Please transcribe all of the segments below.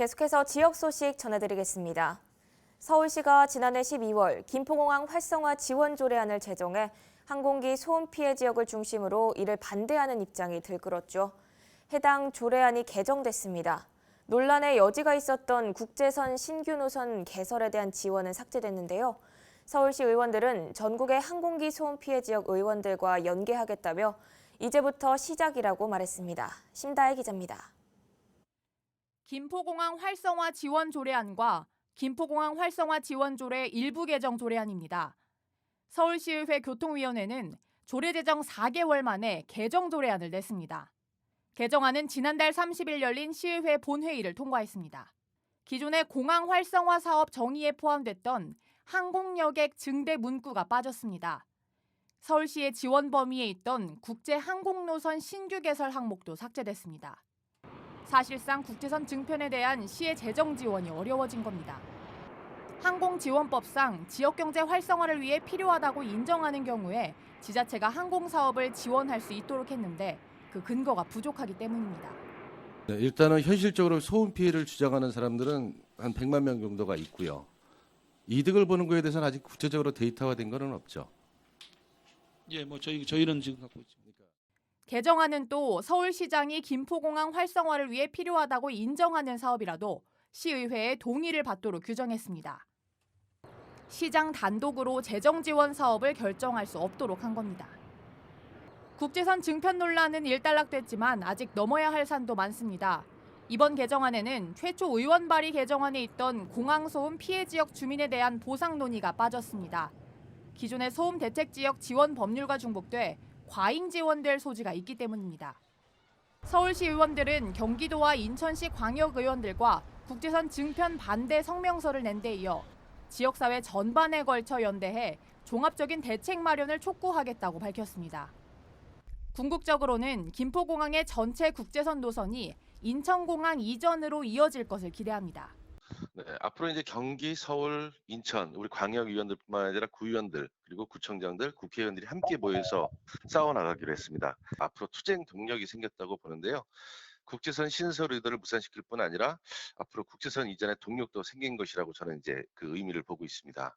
계속해서 지역 소식 전해드리겠습니다. 서울시가 지난해 12월 김포공항 활성화 지원 조례안을 제정해 항공기 소음 피해 지역을 중심으로 이를 반대하는 입장이 들끓었죠. 해당 조례안이 개정됐습니다. 논란의 여지가 있었던 국제선 신규 노선 개설에 대한 지원은 삭제됐는데요. 서울시 의원들은 전국의 항공기 소음 피해 지역 의원들과 연계하겠다며 이제부터 시작이라고 말했습니다. 심다혜 기자입니다. 김포공항 활성화 지원 조례안과 김포공항 활성화 지원 조례 일부 개정 조례안입니다. 서울시의회 교통위원회는 조례 제정 4개월 만에 개정 조례안을 냈습니다. 개정안은 지난달 30일 열린 시의회 본회의를 통과했습니다. 기존의 공항 활성화 사업 정의에 포함됐던 항공여객 증대 문구가 빠졌습니다. 서울시의 지원 범위에 있던 국제 항공노선 신규 개설 항목도 삭제됐습니다. 사실상 국제선 증편에 대한 시의 재정 지원이 어려워진 겁니다. 항공지원법상 지역경제 활성화를 위해 필요하다고 인정하는 경우에 지자체가 항공사업을 지원할 수 있도록 했는데 그 근거가 부족하기 때문입니다. 네, 일단은 현실적으로 소음 피해를 주장하는 사람들은 한 100만 명 정도가 있고요. 이득을 보는 거에 대해서는 아직 구체적으로 데이터화된 거는 없죠. 예, 뭐 저희 저희는 지금 갖고 있습니다. 개정안은 또 서울시장이 김포공항 활성화를 위해 필요하다고 인정하는 사업이라도 시의회의 동의를 받도록 규정했습니다. 시장 단독으로 재정 지원 사업을 결정할 수 없도록 한 겁니다. 국제선 증편 논란은 일단락됐지만 아직 넘어야 할 산도 많습니다. 이번 개정안에는 최초 의원 발의 개정안에 있던 공항 소음 피해 지역 주민에 대한 보상 논의가 빠졌습니다. 기존의 소음 대책 지역 지원 법률과 중복돼 과잉 지원될 소지가 있기 때문입니다. 서울시 의원들은 경기도와 인천시 광역 의원들과 국제선 증편 반대 성명서를 낸 데 이어 지역사회 전반에 걸쳐 연대해 종합적인 대책 마련을 촉구하겠다고 밝혔습니다. 궁극적으로는 김포공항의 전체 국제선 노선이 인천공항 이전으로 이어질 것을 기대합니다. 네, 앞으로 이제 경기, 서울, 인천, 우리 광역위원들뿐만 아니라 구의원들 그리고 구청장들, 국회의원들이 함께 모여서 싸워 나가기로 했습니다. 앞으로 투쟁 동력이 생겼다고 보는데요. 국제선 신설 의도를 무산시킬 뿐 아니라 앞으로 국제선 이전의 동력도 생긴 것이라고 저는 이제 그 의미를 보고 있습니다.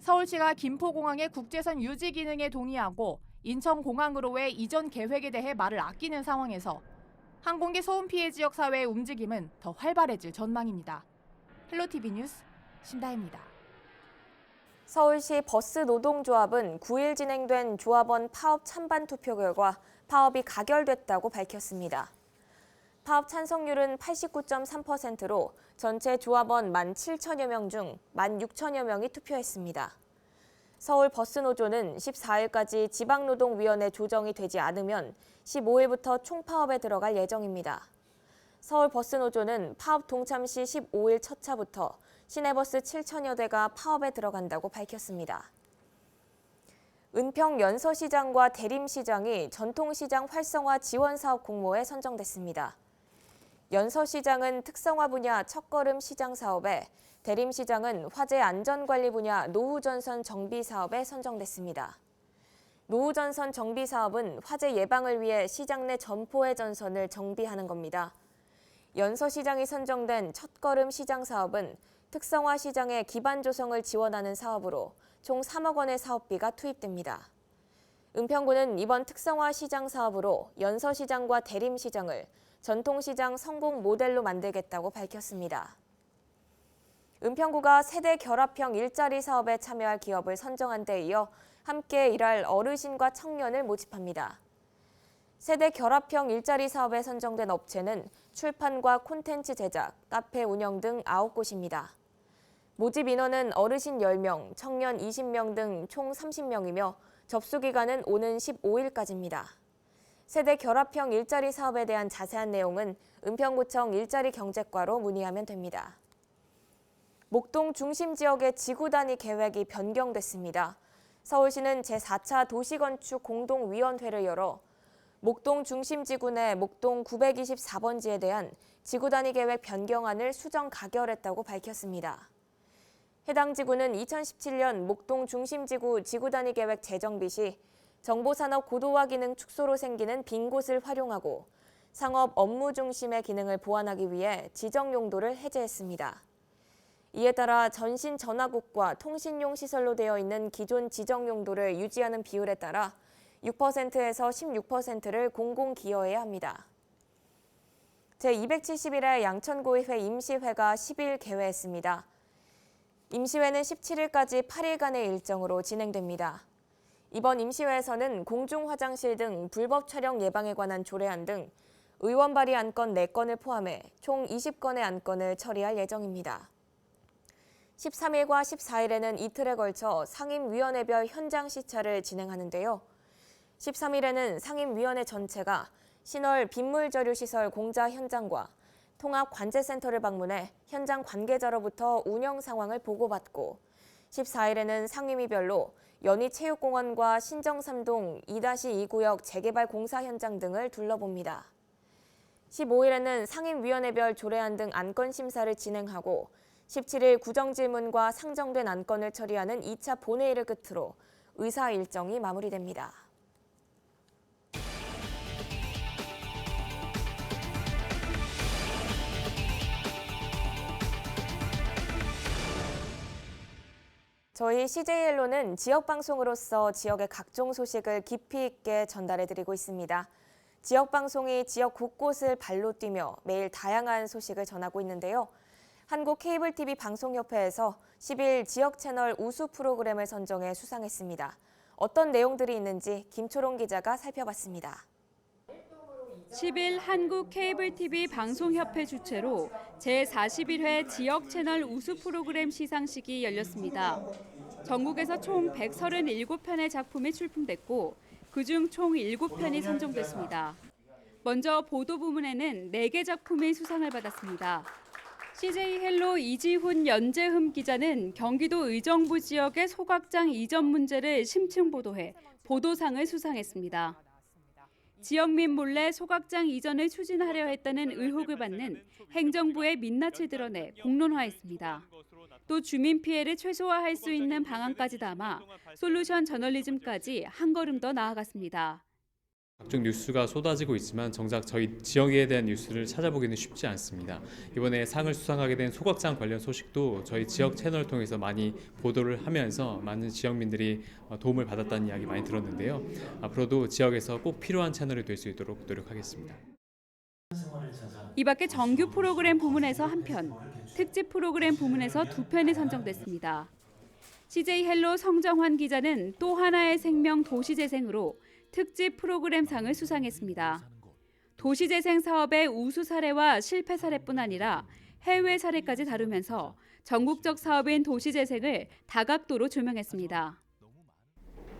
서울시가 김포공항의 국제선 유지 기능에 동의하고 인천공항으로의 이전 계획에 대해 말을 아끼는 상황에서 항공기 소음 피해 지역 사회의 움직임은 더 활발해질 전망입니다. 헬로티비 뉴스 신다입니다. 서울시 버스 노동조합은 9일 진행된 조합원 파업 찬반 투표 결과 파업이 가결됐다고 밝혔습니다. 파업 찬성률은 89.3%로 전체 조합원 17,000여 명 중 16,000여 명이 투표했습니다. 서울 버스노조는 14일까지 지방노동위원회 조정이 되지 않으면 15일부터 총파업에 들어갈 예정입니다. 서울 버스노조는 파업 동참 시 15일 첫 차부터 시내버스 7천여 대가 파업에 들어간다고 밝혔습니다. 은평 연서시장과 대림시장이 전통시장 활성화 지원 사업 공모에 선정됐습니다. 연서시장은 특성화 분야 첫걸음 시장 사업에 대림시장은 화재 안전관리 분야 노후전선 정비 사업에 선정됐습니다. 노후전선 정비 사업은 화재 예방을 위해 시장 내 점포의 전선을 정비하는 겁니다. 연서시장이 선정된 첫걸음 시장 사업은 특성화 시장의 기반 조성을 지원하는 사업으로 총 3억 원의 사업비가 투입됩니다. 은평구는 이번 특성화 시장 사업으로 연서시장과 대림시장을 전통시장 성공 모델로 만들겠다고 밝혔습니다. 은평구가 세대 결합형 일자리 사업에 참여할 기업을 선정한 데 이어 함께 일할 어르신과 청년을 모집합니다. 세대 결합형 일자리 사업에 선정된 업체는 출판과 콘텐츠 제작, 카페 운영 등 9곳입니다. 모집 인원은 어르신 10명, 청년 20명 등 총 30명이며 접수 기간은 오는 15일까지입니다. 세대 결합형 일자리 사업에 대한 자세한 내용은 은평구청 일자리 경제과로 문의하면 됩니다. 목동 중심 지역의 지구 단위 계획이 변경됐습니다. 서울시는 제4차 도시건축 공동위원회를 열어 목동 중심지구 내 목동 924번지에 대한 지구 단위 계획 변경안을 수정 가결했다고 밝혔습니다. 해당 지구는 2017년 목동 중심지구 지구 단위 계획 재정비 시 정보산업 고도화 기능 축소로 생기는 빈 곳을 활용하고 상업 업무 중심의 기능을 보완하기 위해 지정 용도를 해제했습니다. 이에 따라 전신 전화국과 통신용 시설로 되어 있는 기존 지정 용도를 유지하는 비율에 따라 6%에서 16%를 공공 기여해야 합니다. 제271회 양천구의회 임시회가 10일 개회했습니다. 임시회는 17일까지 8일간의 일정으로 진행됩니다. 이번 임시회에서는 공중 화장실 등 불법 촬영 예방에 관한 조례안 등 의원 발의 안건 4건을 포함해 총 20건의 안건을 처리할 예정입니다. 13일과 14일에는 이틀에 걸쳐 상임위원회별 현장 시찰을 진행하는데요. 13일에는 상임위원회 전체가 신월 빗물 저류 시설 공자 현장과 통합 관제센터를 방문해 현장 관계자로부터 운영 상황을 보고받고 14일에는 상임위별로 연희체육공원과 신정삼동 2-2 구역 재개발 공사 현장 등을 둘러봅니다. 15일에는 상임위원회별 조례안 등 안건 심사를 진행하고 17일 구정질문과 상정된 안건을 처리하는 2차 본회의를 끝으로 의사 일정이 마무리됩니다. 저희 CJ엘로는 지역 방송으로서 지역의 각종 소식을 깊이 있게 전달해 드리고 있습니다. 지역 방송이 지역 곳곳을 발로 뛰며 매일 다양한 소식을 전하고 있는데요. 한국 케이블 TV 방송협회에서 10일 지역 채널 우수 프로그램을 선정해 수상했습니다. 어떤 내용들이 있는지 김초롱 기자가 살펴봤습니다. 10일 한국 케이블 TV 방송협회 주최로 제41회 지역 채널 우수 프로그램 시상식이 열렸습니다. 전국에서 총 137편의 작품이 출품됐고 그중 총 7편이 선정됐습니다. 먼저 보도 부문에는 4개 작품이 수상을 받았습니다. CJ 헬로 이지훈 연재흠 기자는 경기도 의정부 지역의 소각장 이전 문제를 심층 보도해 보도상을 수상했습니다. 지역민 몰래 소각장 이전을 추진하려 했다는 의혹을 받는 행정부의 민낯을 드러내 공론화했습니다. 또 주민 피해를 최소화할 수 있는 방안까지 담아 솔루션 저널리즘까지 한 걸음 더 나아갔습니다. 각종 뉴스가 쏟아지고 있지만 정작 저희 지역에 대한 뉴스를 찾아보기는 쉽지 않습니다. 이번에 상을 수상하게 된 소각장 관련 소식도 저희 지역 채널을 통해서 많이 보도를 하면서 많은 지역민들이 어, 도움을 받았다는 이야기 많이 들었는데요. 앞으로도 지역에서 꼭 필요한 채널이 될 수 있도록 노력하겠습니다. 이 밖에 정규 프로그램 부문에서 한 편, 특집 프로그램 부문에서 두 편이 선정됐습니다. CJ 헬로 성정환 기자는 또 하나의 생명 도시재생으로 특집 프로그램상을 수상했습니다. 도시재생 사업의 우수 사례와 실패 사례뿐 아니라 해외 사례까지 다루면서 전국적 사업인 도시재생을 다각도로 조명했습니다.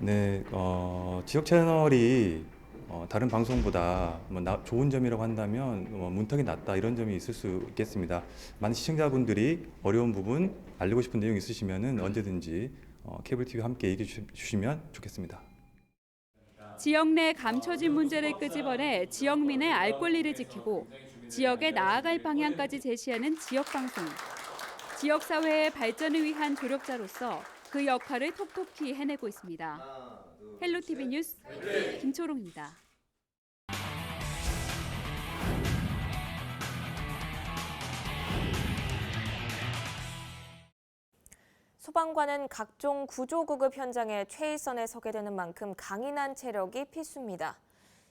네, 어, 지역 채널이 어, 다른 방송보다 뭐 나- 좋은 점이라고 한다면 뭐 문턱이 낮다 이런 점이 있을 수 있겠습니다. 많은 시청자분들이 어려운 부분 알리고 싶은 내용 있으시면은 언제든지 어, 케이블 TV 함께 얘기해 주- 주시면 좋겠습니다. 지역 내 감춰진 문제를 끄집어내 지역민의 알 권리를 지키고 지역에 나아갈 방향까지 제시하는 지역 방송. 지역 사회의 발전을 위한 조력자로서 그 역할을 톡톡히 해내고 있습니다. 헬로 TV 뉴스 김초롱입니다. 소방관은 각종 구조구급 현장에 최일선에 서게 되는 만큼 강인한 체력이 필수입니다.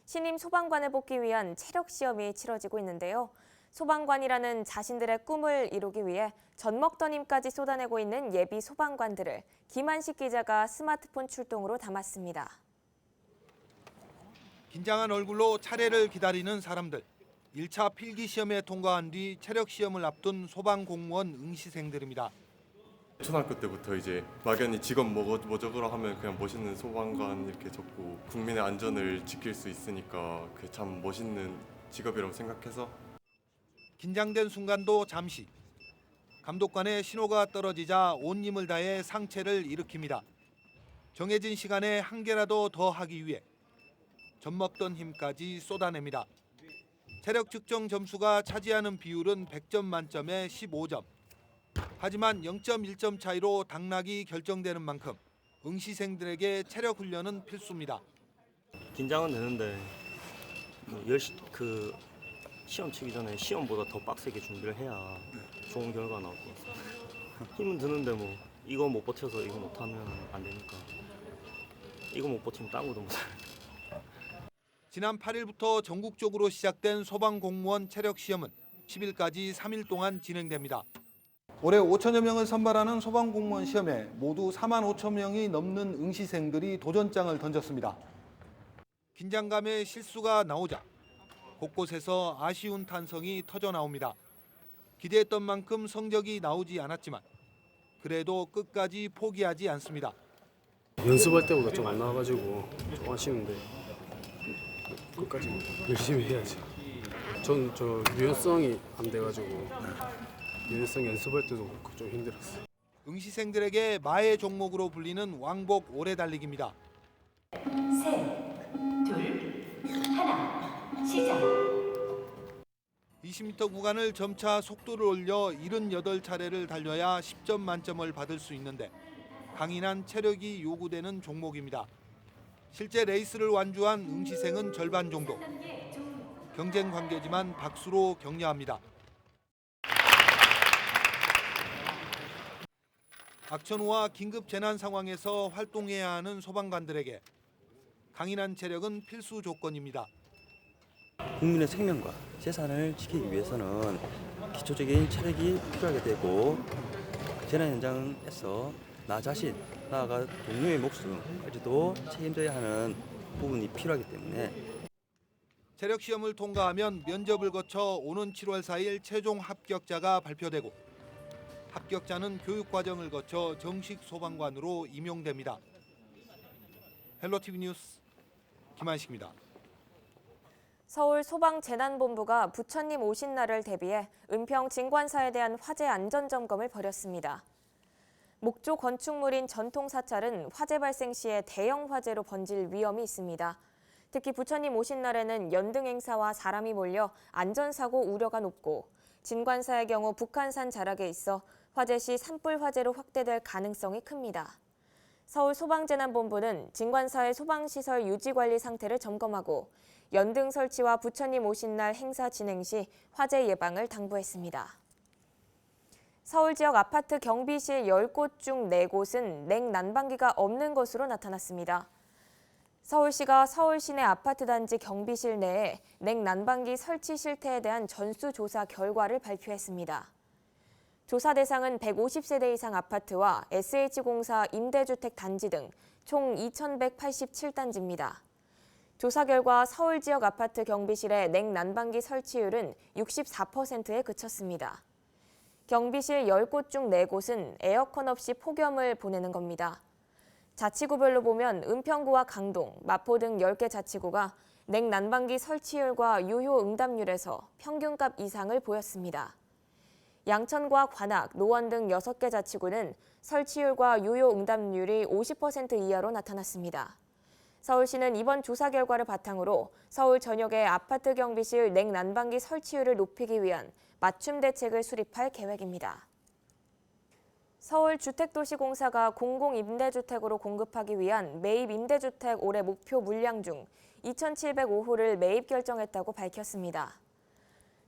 신임 소방관을 뽑기 위한 체력 시험이 치러지고 있는데요. 소방관이라는 자신들의 꿈을 이루기 위해 젖 먹던 힘까지 쏟아내고 있는 예비 소방관들을 김한식 기자가 스마트폰 출동으로 담았습니다. 긴장한 얼굴로 차례를 기다리는 사람들. 1차 필기 시험에 통과한 뒤 체력 시험을 앞둔 소방 공무원 응시생들입니다. 초등학교 때부터 이제 막연히 직업 뭐, 뭐 적으라 하면 그냥 멋있는 소방관 이렇게 적고 국민의 안전을 지킬 수 있으니까 그게 참 멋있는 직업이라고 생각해서 긴장된 순간도 잠시. 감독관의 신호가 떨어지자 온 힘을 다해 상체를 일으킵니다. 정해진 시간에 한 개라도 더 하기 위해 젖먹던 힘까지 쏟아냅니다. 체력 측정 점수가 차지하는 비율은 100점 만점에 15점. 하지만 0.1점 차이로 당락이 결정되는 만큼 응시생들에게 체력 훈련은 필수입니다. 긴장은 되는데 뭐 열시 그 시험 치기 전에 시험보다 더 빡세게 준비를 해야 좋은 결과 나올 것 같습니다. 힘은 드는데 뭐 이거 못 버텨서 이거 못하면 안 되니까 이거 못 버티면 딴 것도 못해. 지난 8일부터 전국적으로 시작된 소방공무원 체력 시험은 10일까지 3일 동안 진행됩니다. 올해 5천여 명을 선발하는 소방공무원 시험에 모두 4만 5천 명이 넘는 응시생들이 도전장을 던졌습니다. 긴장감에 실수가 나오자 곳곳에서 아쉬운 탄성이 터져 나옵니다. 기대했던 만큼 성적이 나오지 않았지만 그래도 끝까지 포기하지 않습니다. 연습할 때보다 좀 안 나와가지고 좀 아쉬운데 끝까지 열심히 해야지. 전 저 유연성이 안 돼가지고 유연성 연습할 때도 그렇고 좀 힘들었어요. 응시생들에게 마의 종목으로 불리는 왕복 오래 달리기입니다. 시작. 20m 구간을 점차 속도를 올려 78차례를 달려야 10점 만점을 받을 수 있는데 강인한 체력이 요구되는 종목입니다. 실제 레이스를 완주한 응시생은 절반 정도. 경쟁 관계지만 박수로 격려합니다. 악천후와 긴급 재난 상황에서 활동해야 하는 소방관들에게 강인한 체력은 필수 조건입니다. 국민의 생명과 재산을 지키기 위해서는 기초적인 체력이 필요하게 되고 재난 현장에서 나 자신, 나아가 동료의 목숨까지도 책임져야 하는 부분이 필요하기 때문에 체력 시험을 통과하면 면접을 거쳐 오는 7월 4일 최종 합격자가 발표되고 합격자는 교육 과정을 거쳐 정식 소방관으로 임용됩니다. 헬로티비 뉴스 김한식입니다. 서울 소방재난본부가 부처님 오신 날을 대비해 은평 진관사에 대한 화재 안전 점검을 벌였습니다. 목조 건축물인 전통 사찰은 화재 발생 시에 대형 화재로 번질 위험이 있습니다. 특히 부처님 오신 날에는 연등 행사와 사람이 몰려 안전사고 우려가 높고 진관사의 경우 북한산 자락에 있어 화재 시 산불 화재로 확대될 가능성이 큽니다. 서울 소방재난본부는 진관사의 소방시설 유지관리 상태를 점검하고 연등 설치와 부처님 오신 날 행사 진행 시 화재 예방을 당부했습니다. 서울 지역 아파트 경비실 10곳 중 4곳은 냉난방기가 없는 것으로 나타났습니다. 서울시가 서울 시내 아파트 단지 경비실 내에 냉난방기 설치 실태에 대한 전수조사 결과를 발표했습니다. 조사 대상은 150세대 이상 아파트와 SH공사 임대주택 단지 등 총 2,187단지입니다. 조사 결과 서울 지역 아파트 경비실의 냉난방기 설치율은 64%에 그쳤습니다. 경비실 10곳 중 4곳은 에어컨 없이 폭염을 보내는 겁니다. 자치구별로 보면 은평구와 강동, 마포 등 10개 자치구가 냉난방기 설치율과 유효 응답률에서 평균값 이상을 보였습니다. 양천과 관악, 노원 등 6개 자치구는 설치율과 유효 응답률이 50% 이하로 나타났습니다. 서울시는 이번 조사 결과를 바탕으로 서울 전역의 아파트 경비실 냉난방기 설치율을 높이기 위한 맞춤 대책을 수립할 계획입니다. 서울주택도시공사가 공공임대주택으로 공급하기 위한 매입 임대주택 올해 목표 물량 중 2,705호를 매입 결정했다고 밝혔습니다.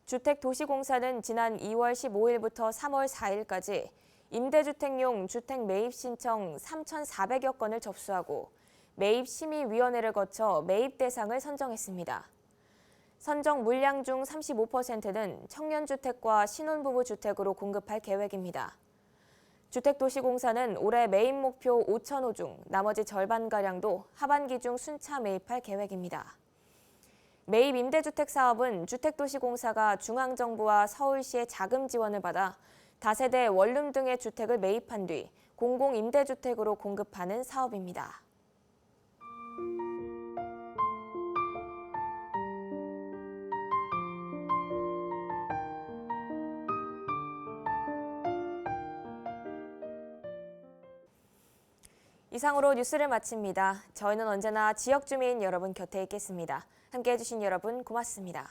주택도시공사는 지난 2월 15일부터 3월 4일까지 임대주택용 주택 매입 신청 3,400여 건을 접수하고 매입 심의위원회를 거쳐 매입 대상을 선정했습니다. 선정 물량 중 35%는 청년주택과 신혼부부 주택으로 공급할 계획입니다. 주택도시공사는 올해 매입 목표 5천호 중 나머지 절반가량도 하반기 중 순차 매입할 계획입니다. 매입 임대주택 사업은 주택도시공사가 중앙정부와 서울시의 자금 지원을 받아 다세대 원룸 등의 주택을 매입한 뒤 공공임대주택으로 공급하는 사업입니다. 이상으로 뉴스를 마칩니다. 저희는 언제나 지역 주민 여러분 곁에 있겠습니다. 함께 해 주신 여러분 고맙습니다.